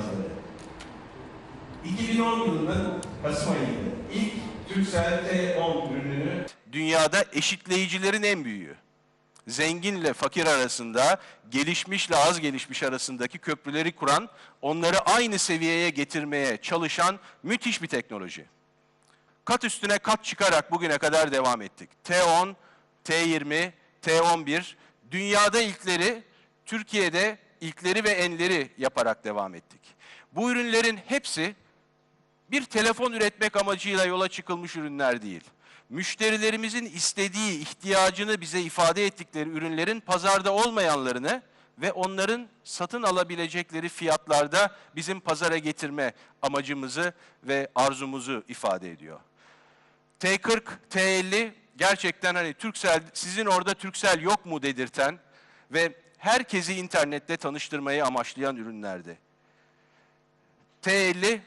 cihazları. 2010 yılının Kasım ayında ilk Turkcell T10 ürününü dünyada eşitleyicilerin en büyüğü. Zenginle fakir arasında, gelişmişle az gelişmiş arasındaki köprüleri kuran, onları aynı seviyeye getirmeye çalışan müthiş bir teknoloji. Kat üstüne kat çıkarak bugüne kadar devam ettik. T10, T20, T11, dünyada ilkleri, Türkiye'de ilkleri ve enleri yaparak devam ettik. Bu ürünlerin hepsi bir telefon üretmek amacıyla yola çıkılmış ürünler değil. Müşterilerimizin istediği, ihtiyacını bize ifade ettikleri ürünlerin pazarda olmayanlarını ve onların satın alabilecekleri fiyatlarda bizim pazara getirme amacımızı ve arzumuzu ifade ediyor. T40, T50 gerçekten hani Türksel, sizin orada Türksel yok mu dedirten ve herkesi internette tanıştırmayı amaçlayan ürünlerdi. T50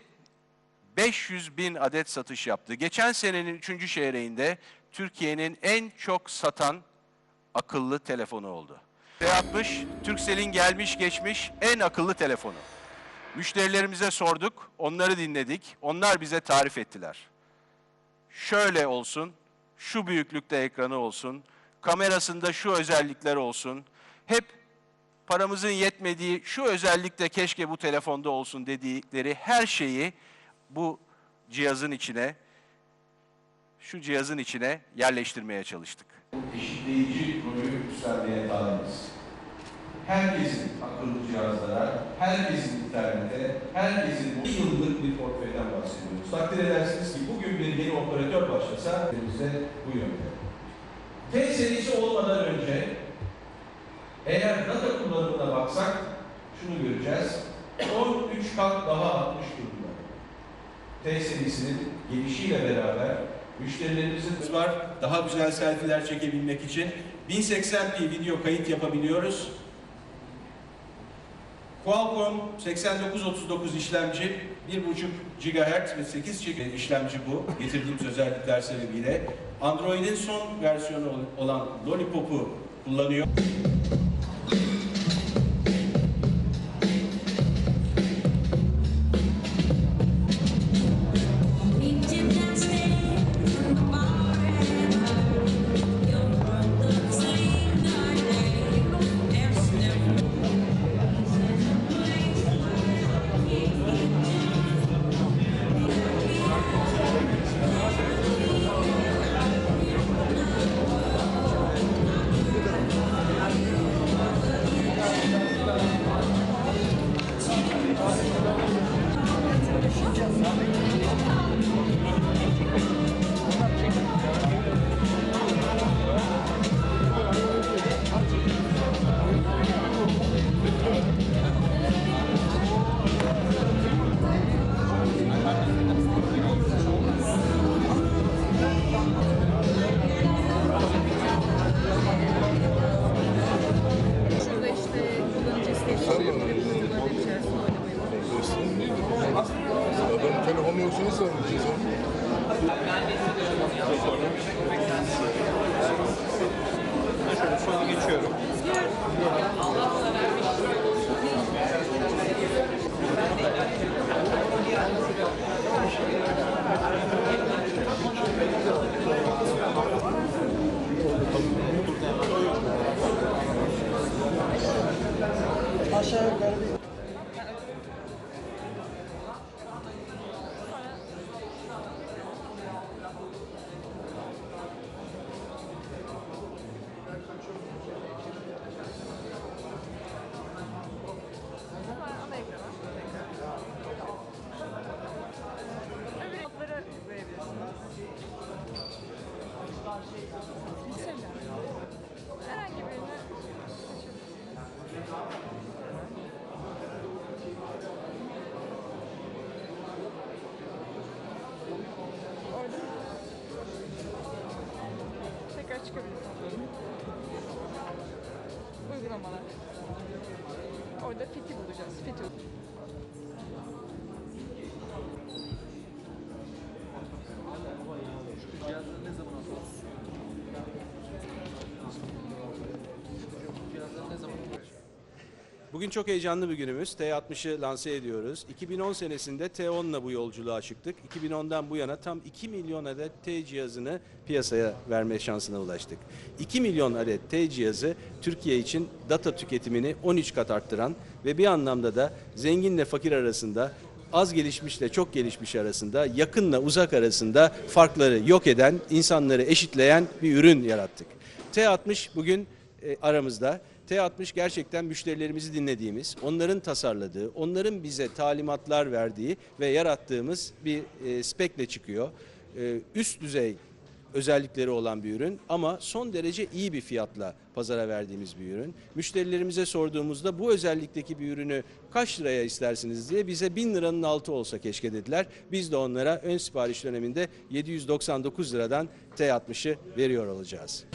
500 bin adet satış yaptı. Geçen senenin 3. çeyreğinde Türkiye'nin en çok satan akıllı telefonu oldu. T60 Turkcell'in gelmiş geçmiş en akıllı telefonu. Müşterilerimize sorduk, onları dinledik, onlar bize tarif ettiler. Şöyle olsun, şu büyüklükte ekranı olsun, kamerasında şu özellikler olsun, hep paramızın yetmediği şu özellikle keşke bu telefonda olsun dedikleri her şeyi bu cihazın içine, şu cihazın içine yerleştirmeye çalıştık. eşitleyici rolü üstlenmeye talibiz. Herkesin akıllı cihazlara, herkesin internete, herkesin bir yıllık bir portföyden bahsediyoruz. Takdir edersiniz ki bugün bir yeni operatör başlasa elimizde bu yönde. T serisi olmadan önce eğer data kullanımına baksak şunu göreceğiz. 13 kat daha artmış durumda. T serisinin gelişiyle beraber müşterilerimizin var. Daha güzel selfie'ler çekebilmek için 1080p video kayıt yapabiliyoruz. Qualcomm 8939 işlemci, 1.5 GHz ve 8 GB işlemci bu. Getirdiğimiz özellikler sebebiyle. Android'in son versiyonu olan Lollipop'u kullanıyor. Nothing. Sure. Orada fiti bulacağız. Fiti. Bugün çok heyecanlı bir günümüz. T60'ı lanse ediyoruz. 2010 senesinde T10 ile bu yolculuğa çıktık. 2010'dan bu yana tam 2 milyon adet T cihazını piyasaya verme şansına ulaştık. 2 milyon adet T cihazı Türkiye için data tüketimini 13 kat arttıran ve bir anlamda da zenginle fakir arasında az gelişmişle çok gelişmiş arasında, yakınla uzak arasında farkları yok eden, insanları eşitleyen bir ürün yarattık. T60 bugün aramızda. T60 gerçekten müşterilerimizi dinlediğimiz, onların tasarladığı, onların bize talimatlar verdiği ve yarattığımız bir e, spekle çıkıyor. E, üst düzey özellikleri olan bir ürün ama son derece iyi bir fiyatla pazara verdiğimiz bir ürün. Müşterilerimize sorduğumuzda bu özellikteki bir ürünü kaç liraya istersiniz diye bize 1000 liranın altı olsa keşke dediler. Biz de onlara ön sipariş döneminde 799 liradan T60'ı veriyor olacağız.